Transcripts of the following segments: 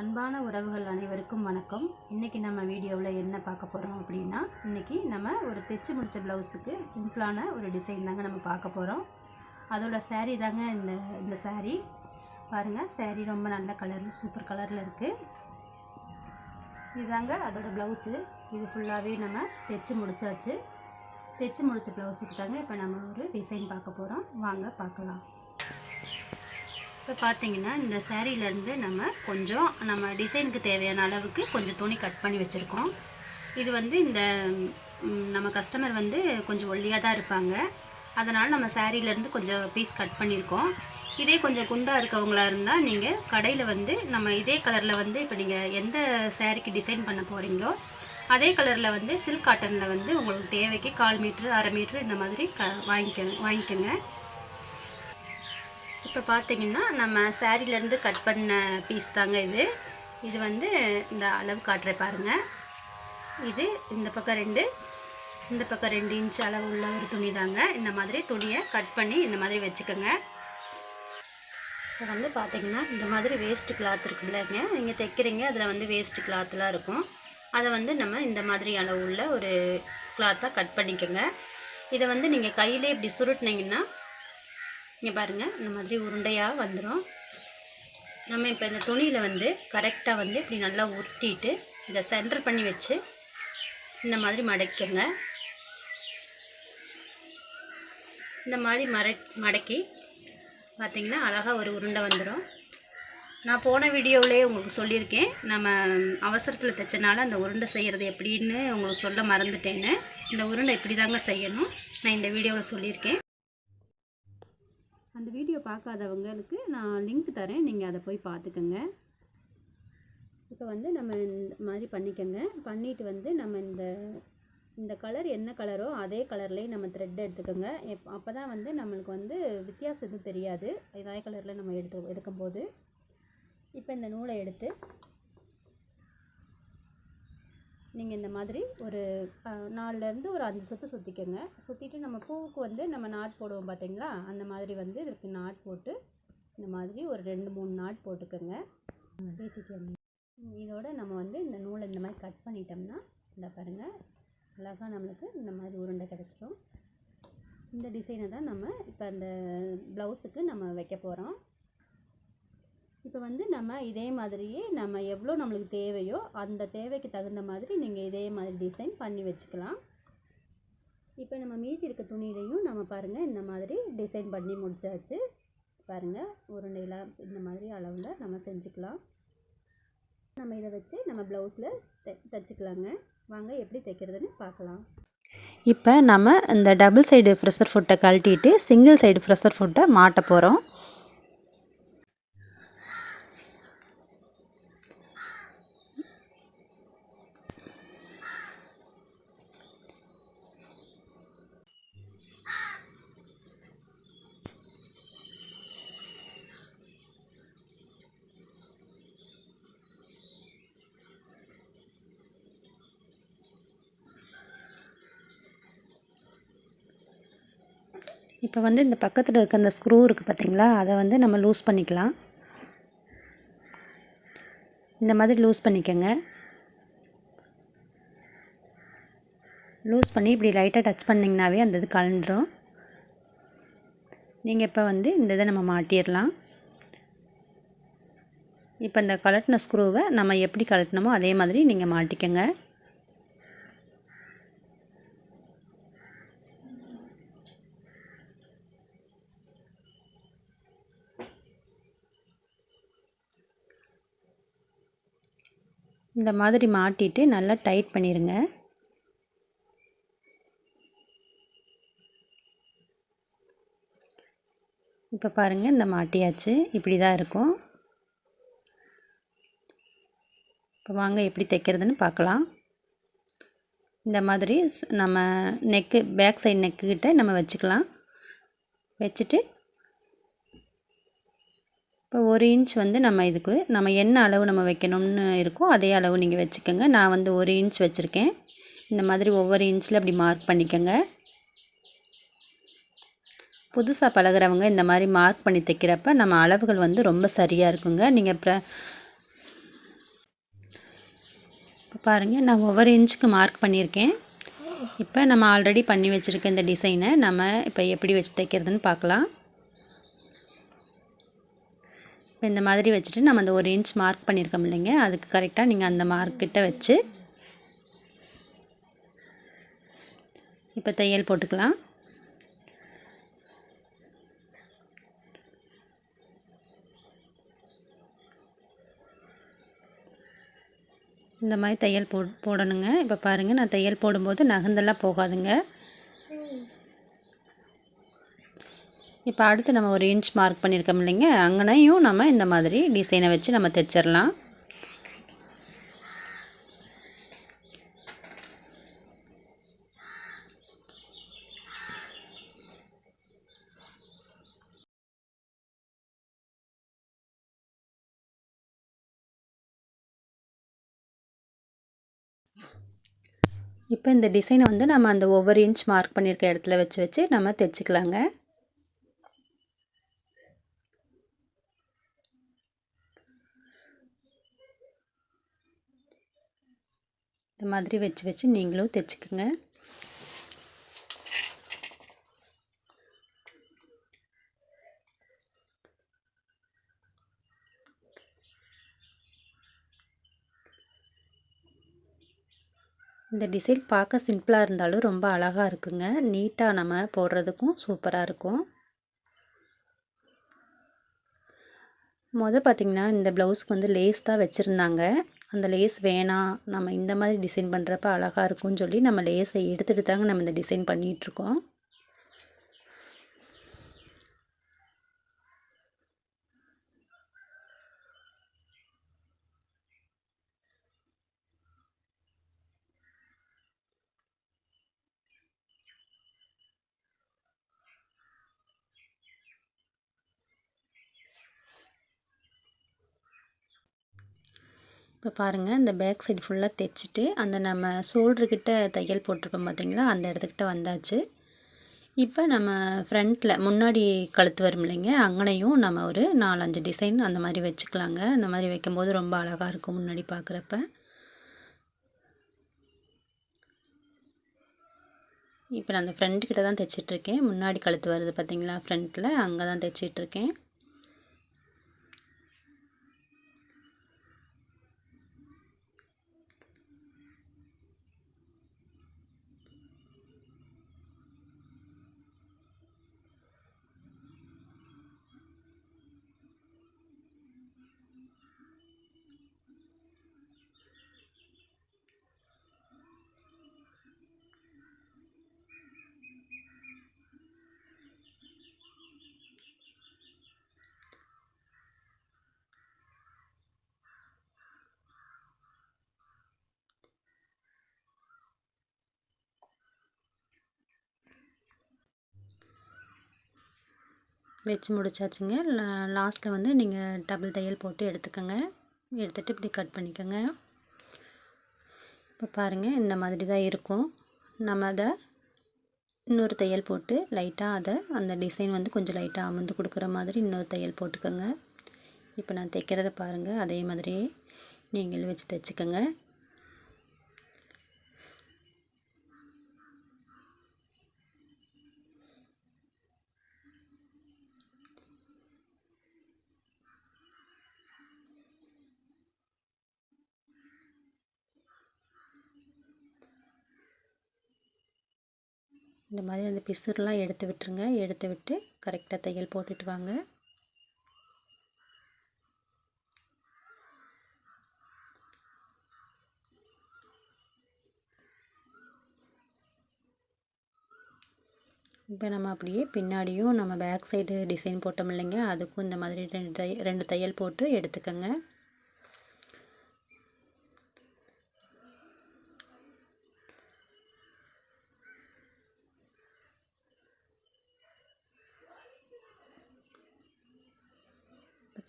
அன்பான உறவுகள் அனைவருக்கும் வணக்கம். இன்றைக்கி நம்ம வீடியோவில் என்ன பார்க்க போகிறோம் அப்படின்னா இன்றைக்கி நம்ம ஒரு தைச்சி முடித்த ப்ளவுஸுக்கு சிம்பிளான ஒரு டிசைன் தாங்க நம்ம பார்க்க போகிறோம் அதோட saree தாங்க இந்த இந்த சேரீ பாருங்கள் சேரீ ரொம்ப நல்ல கலரில் சூப்பர் கலரில் இருக்குது இதுதாங்க அதோடய ப்ளவுஸு. இது ஃபுல்லாகவே நம்ம தைச்சி முடிச்சாச்சு. தைச்சி முடித்த ப்ளவுஸுக்கு தாங்க இப்போ நம்ம ஒரு டிசைன் பார்க்க போகிறோம் வாங்க பார்க்கலாம். இப்போ பார்த்தீங்கன்னா இந்த சேரீலேருந்து நம்ம கொஞ்சம் நம்ம டிசைனுக்கு தேவையான அளவுக்கு கொஞ்சம் துணி கட் பண்ணி வச்சுருக்கோம். இது வந்து இந்த நம்ம கஸ்டமர் வந்து கொஞ்சம் ஒல்லியாக தான் இருப்பாங்க. அதனால் நம்ம சேரீலேருந்து கொஞ்சம் பீஸ் கட் பண்ணியிருக்கோம் இதே கொஞ்சம் குண்டாக இருக்கவங்களா இருந்தால் நீங்கள் கடையில் வந்து நம்ம இதே கலரில் வந்து இப்போ நீங்கள் எந்த சேரீக்கு டிசைன் பண்ண போகிறீங்களோ அதே கலரில் வந்து சில்க் காட்டனில் வந்து உங்களுக்கு தேவைக்கு கால் மீட்ரு அரை மீட்ரு இந்த மாதிரி க வாங்கிக்க வாங்கிக்கோங்க. இப்போ பார்த்தீங்கன்னா நம்ம சேரீலேருந்து கட் பண்ண பீஸ் தாங்க இது. இது வந்து இந்த அளவு காட்டுற பாருங்க. இது இந்த பக்கம் ரெண்டு இந்த பக்கம் ரெண்டு இன்ச் அளவு உள்ள ஒரு துணி தாங்க. இந்த மாதிரி துணியை கட் பண்ணி இந்த மாதிரி வச்சுக்கோங்க. இப்போ வந்து பார்த்திங்கன்னா இந்த மாதிரி வேஸ்ட் கிளாத் இருக்குல்லங்க நீங்கள் தைக்கிறீங்க அதில் வந்து வேஸ்ட் கிளாத்லாம் இருக்கும். அதை வந்து நம்ம இந்த மாதிரி அளவு உள்ள ஒரு கிளாத்தாக கட் பண்ணிக்கோங்க. இதை வந்து நீங்கள் கையிலே இப்படி சுருட்டினீங்கன்னா இங்கே பாருங்கள் இந்த மாதிரி உருண்டையாக வந்துடும் நம்ம இப்போ இந்த துணியில் வந்து கரெக்டாக வந்து இப்படி நல்லா உருட்டிட்டு இதை சென்டர் பண்ணி வச்சு இந்த மாதிரி மடக்கிங்க. இந்த மாதிரி மட மடக்கி பார்த்தீங்கன்னா அழகாக ஒரு உருண்டை வந்துடும் நான் போன வீடியோவிலே உங்களுக்கு சொல்லியிருக்கேன் நம்ம அவசரத்தில் தைச்சனால அந்த உருண்டை செய்கிறது எப்படின்னு உங்களுக்கு சொல்ல மறந்துட்டேன்னு. இந்த உருண்டை இப்படி தாங்க செய்யணும். நான் இந்த வீடியோவில் சொல்லியிருக்கேன். அந்த வீடியோ பார்க்காதவங்களுக்கு நான் லிங்க் தரேன். நீங்கள் அதை போய் பார்த்துக்கோங்க. இப்போ வந்து நம்ம இந்த மாதிரி பண்ணிக்கோங்க. பண்ணிட்டு வந்து நம்ம இந்த இந்த கலர் என்ன கலரோ அதே கலர்லேயும் நம்ம த்ரெட் எடுத்துக்கோங்க. எப் அப்போ தான் வந்து நம்மளுக்கு வந்து வித்தியாசம் எதுவும் தெரியாது. இதே கலரில் நம்ம எடுத்து எடுக்கும்போது. இப்போ இந்த நூலை எடுத்து நீங்கள் இந்த மாதிரி ஒரு நாலுலேருந்து ஒரு அஞ்சு சுற்று சுற்றிக்கோங்க சுற்றிட்டு நம்ம பூவுக்கு வந்து நம்ம நாட் போடுவோம் பார்த்தீங்களா அந்த மாதிரி வந்து இதுக்கு நாட் போட்டு இந்த மாதிரி ஒரு ரெண்டு மூணு நாட் போட்டுக்கோங்க. பேசிக்கோங்க இதோட நம்ம வந்து இந்த நூலை இந்த மாதிரி கட் பண்ணிட்டோம்னா இந்த பாருங்கள் அழகாக நம்மளுக்கு இந்த மாதிரி உருண்டை கிடச்சிரும். இந்த டிசைனை தான் நம்ம இப்போ அந்த ப்ளவுஸுக்கு நம்ம வைக்க போகிறோம் இப்போ வந்து நம்ம இதே மாதிரியே நம்ம எவ்வளோ நம்மளுக்கு தேவையோ அந்த தேவைக்கு தகுந்த மாதிரி நீங்கள் இதே மாதிரி டிசைன் பண்ணி வச்சுக்கலாம். இப்போ நம்ம மீதி இருக்க துணியிலையும் நம்ம பாருங்கள் இந்த மாதிரி டிசைன் பண்ணி முடிச்சாச்சு. பாருங்கள் உருண்டையெல்லாம் இந்த மாதிரி அளவில் நம்ம செஞ்சுக்கலாம். நம்ம இதை வச்சு நம்ம ப்ளவுஸில் தை தைச்சிக்கலாங்க. வாங்க எப்படி தைக்கிறதுன்னு பார்க்கலாம். இப்போ நம்ம இந்த டபுள் சைடு ஃப்ரெஷர் ஃபுட்டை கழட்டிட்டு சிங்கிள் சைடு ப்ரெஷர் ஃபுட்டை மாட்ட போகிறோம் இப்போ வந்து இந்த பக்கத்தில் இருக்க அந்த ஸ்க்ரூ இருக்குது பார்த்தீங்களா அதை வந்து நம்ம லூஸ் பண்ணிக்கலாம். இந்த மாதிரி லூஸ் பண்ணிக்கோங்க. லூஸ் பண்ணி இப்படி லைட்டாக டச் பண்ணிங்கனாவே அந்த இது கலண்டுரும் நீங்கள் இப்போ வந்து இந்த இதை நம்ம மாட்டிடலாம். இப்போ இந்த கலட்டின ஸ்க்ரூவை நம்ம எப்படி கலட்டினமோ அதே மாதிரி நீங்கள் மாட்டிக்கோங்க. இந்த மாதிரி மாட்டிட்டு நல்லா டைட் பண்ணிடுங்க இப்போ பாருங்கள் இந்த மாட்டியாச்சு. இப்படி தான் இருக்கும். இப்போ வாங்க எப்படி தைக்கிறதுன்னு பார்க்கலாம். இந்த மாதிரி ஸ்- நம்ம நெக்கு பேக் சைடு நெக்குக்கிட்ட நம்ம வச்சுக்கலாம். வச்சுட்டு இப்போ ஒரு இன்ச் வந்து நம்ம இதுக்கு நம்ம என்ன அளவு நம்ம வைக்கணும்னு இருக்கோ அதே அளவு நீங்கள் வச்சுக்கோங்க. நான் வந்து ஒரு இன்ச் வச்சுருக்கேன். இந்த மாதிரி ஒவ்வொரு இன்ச்சில் அப்படி மார்க் பண்ணிக்கோங்க. புதுசாக பழகுறவங்க இந்த மாதிரி மார்க் பண்ணி தைக்கிறப்ப நம்ம அளவுகள் வந்து ரொம்ப சரியாக இருக்குங்க. நீங்கள் இப்போ பாருங்கள் நான் ஒவ்வொரு இன்ச்சுக்கு மார்க் பண்ணியிருக்கேன். இப்போ நம்ம ஆல்ரெடி பண்ணி வச்சுருக்க இந்த டிசைனை நம்ம இப்போ எப்படி வச்சு தைக்கிறதுன்னு பார்க்கலாம். இப்போ இந்த மாதிரி வச்சுட்டு நம்ம அந்த ஒரு இன்ச் மார்க் பண்ணியிருக்கோம் இல்லைங்க. அதுக்கு கரெக்டாக நீங்கள் அந்த மார்க்கிட்ட வச்சு இப்போ தையல் போட்டுக்கலாம். இந்த மாதிரி தையல் போ போடணுங்க. இப்போ பாருங்கள் நான் தையல் போடும்போது நகந்தெல்லாம் போகாதுங்க. இப்போ அடுத்து நம்ம ஒரு இன்ச் மார்க் பண்ணியிருக்கோம் இல்லைங்க. அங்கனையும் நம்ம இந்த மாதிரி டிசைனை வச்சு நம்ம தைச்சிடலாம் இப்போ இந்த டிசைனை வந்து நம்ம அந்த ஒவ்வொரு இன்ச் மார்க் பண்ணியிருக்க இடத்துல வச்சு வச்சு நம்ம தைச்சிக்கலாங்க. இந்த மாதிரி வச்சு வச்சு நீங்களும் தைச்சிக்கோங்க. இந்த டிசைன் பார்க்க சிம்பிளாக இருந்தாலும் ரொம்ப அழகாக இருக்குங்க. நீட்டாக நம்ம போடுறதுக்கும் சூப்பராக இருக்கும். மொதல் பார்த்திங்கன்னா இந்த ப்ளவுஸ்க்கு வந்து லேஸ் தான் வச்சுருந்தாங்க. அந்த லேஸ் வேணாம் நம்ம இந்த மாதிரி டிசைன் பண்ணுறப்ப அழகாக இருக்கும்னு சொல்லி நம்ம லேஸை எடுத்துகிட்டு தாங்க நம்ம இந்த டிசைன் பண்ணிகிட்ருக்கோம் இப்போ பாருங்கள் இந்த பேக் சைடு ஃபுல்லாக தைச்சிட்டு அந்த நம்ம ஷோல்டர்கிட்ட தையல் போட்டிருப்போம் பார்த்திங்களா அந்த இடத்துக்கிட்ட வந்தாச்சு. இப்போ நம்ம ஃப்ரண்ட்டில் முன்னாடி கழுத்து வரும் இல்லைங்க அங்கனையும் நம்ம ஒரு நாலஞ்சு டிசைன் அந்த மாதிரி வச்சுக்கலாங்க. அந்த மாதிரி வைக்கும்போது ரொம்ப அழகாக இருக்கும் முன்னாடி பார்க்குறப்ப இப்போ நான் அந்த ஃப்ரண்ட்கிட்ட தான் தைச்சிட்ருக்கேன் முன்னாடி கழுத்து வருது பார்த்திங்களா ஃப்ரண்ட்டில் அங்கே தான் தைச்சிட்ருக்கேன் வச்சு முடிச்சாச்சுங்க. லாஸ்ட்டில் வந்து நீங்கள் டபுள் தையல் போட்டு எடுத்துக்கோங்க. எடுத்துகிட்டு இப்படி கட் பண்ணிக்கோங்க. இப்போ பாருங்கள் இந்த மாதிரி தான் இருக்கும். நம்ம அதை இன்னொரு தையல் போட்டு லைட்டாக அதை அந்த டிசைன் வந்து கொஞ்சம் லைட்டாக அமர்ந்து கொடுக்குற மாதிரி இன்னொரு தையல் போட்டுக்கோங்க. இப்போ நான் தைக்கிறத பாருங்கள் அதே மாதிரியே நீங்களும் வச்சு தைச்சிக்கோங்க. இந்த மாதிரி அந்த பிசுர்லாம் எடுத்து விட்டுருங்க. எடுத்து விட்டு கரெக்டாக தையல் போட்டுட்டு வாங்க. இப்போ நம்ம அப்படியே பின்னாடியும் நம்ம பேக் சைடு டிசைன் போட்டோம் இல்லைங்க. அதுக்கும் இந்த மாதிரி ரெண்டு தையல் ரெண்டு தையல் போட்டு எடுத்துக்கோங்க.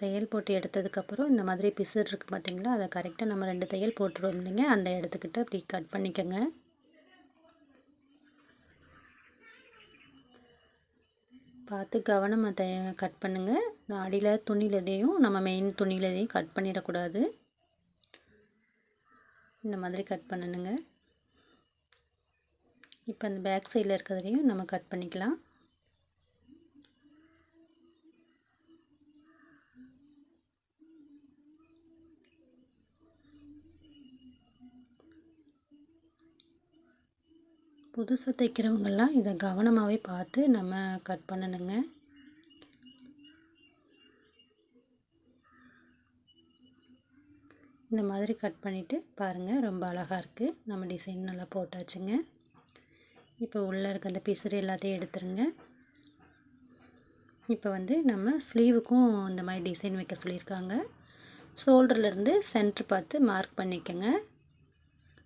தையல் போட்டு எடுத்ததுக்கப்புறம் இந்த மாதிரி பிசுறு இருக்குது பார்த்தீங்களா அதை கரெக்டாக நம்ம ரெண்டு தையல் போட்டுருவோம் இல்லைங்க. அந்த இடத்துக்கிட்ட அப்படி கட் பண்ணிக்கோங்க. பார்த்து கவனமாக தைய கட் பண்ணுங்கள் இந்த அடியில் துணியிலதையும் நம்ம மெயின் துணியிலதையும் கட் பண்ணிடக்கூடாது. இந்த மாதிரி கட் பண்ணணுங்க. இப்போ அந்த பேக் சைடில் இருக்கிறதையும் நம்ம கட் பண்ணிக்கலாம். புதுசாக தைக்கிறவங்கெல்லாம் இதை கவனமாகவே பார்த்து நம்ம கட் பண்ணணுங்க. இந்த மாதிரி கட் பண்ணிவிட்டு பாருங்கள் ரொம்ப அழகாக இருக்குது நம்ம டிசைன் நல்லா போட்டாச்சுங்க. இப்போ உள்ளே இருக்க அந்த பிசுறு எல்லாத்தையும் எடுத்துருங்க. இப்போ வந்து நம்ம ஸ்லீவுக்கும் இந்த மாதிரி டிசைன் வைக்க சொல்லியிருக்காங்க. ஷோல்டர்லேருந்து சென்ட்ரு பார்த்து மார்க் பண்ணிக்கோங்க.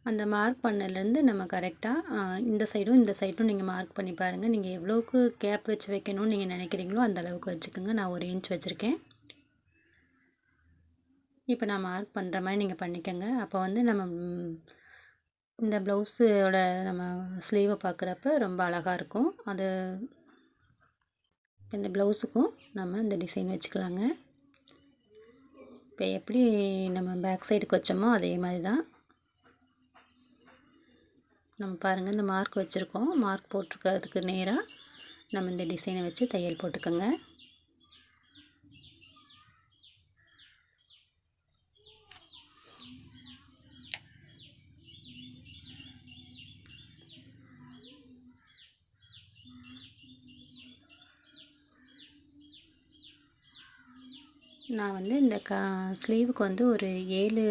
அந்த மார்க் பண்ணலேருந்து நம்ம கரெக்டாக இந்த சைடும் இந்த சைடும் நீங்கள் மார்க் பண்ணி பாருங்கள் நீங்கள் எவ்வளோக்கு கேப் வச்சு வைக்கணும்னு நீங்கள் நினைக்கிறீங்களோ அந்த அளவுக்கு வச்சுக்கோங்க. நான் ஒரு இன்ச் வச்சுருக்கேன். இப்போ நான் மார்க் பண்ணுற மாதிரி நீங்கள் பண்ணிக்கோங்க. அப்போ வந்து நம்ம இந்த ப்ளவுஸோட நம்ம ஸ்லீவை பார்க்குறப்ப ரொம்ப அழகாக இருக்கும். அது இந்த ப்ளவுஸுக்கும் நம்ம இந்த டிசைன் வச்சுக்கலாங்க. இப்போ எப்படி நம்ம பேக் சைடுக்கு வச்சோமோ அதே மாதிரி தான். நம்ம பாருங்கள் இந்த மார்க் வச்சுருக்கோம். மார்க் போட்டிருக்கிறதுக்கு நேராக நம்ம இந்த டிசைனை வச்சு தையல் போட்டுக்கோங்க. நான் வந்து இந்த க ஸ்லீவுக்கு வந்து ஒரு ஏழு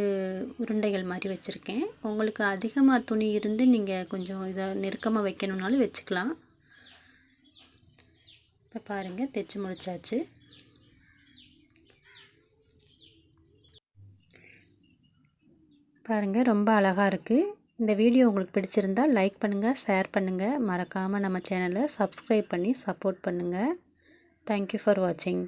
உருண்டைகள் மாதிரி வச்சுருக்கேன். உங்களுக்கு அதிகமாக துணி இருந்து நீங்கள் கொஞ்சம் இதை நெருக்கமாக வைக்கணுன்னாலும் வச்சுக்கலாம். இப்போ பாருங்கள் தைச்சி முடிச்சாச்சு. பாருங்கள் ரொம்ப அழகாக இருக்குது இந்த வீடியோ உங்களுக்கு பிடிச்சிருந்தா லைக் பண்ணுங்கள் ஷேர் பண்ணுங்கள் மறக்காமல் நம்ம சேனலை சப்ஸ்கிரைப் பண்ணி சப்போர்ட் பண்ணுங்கள் தேங்க்யூ ஃபார் வாட்சிங்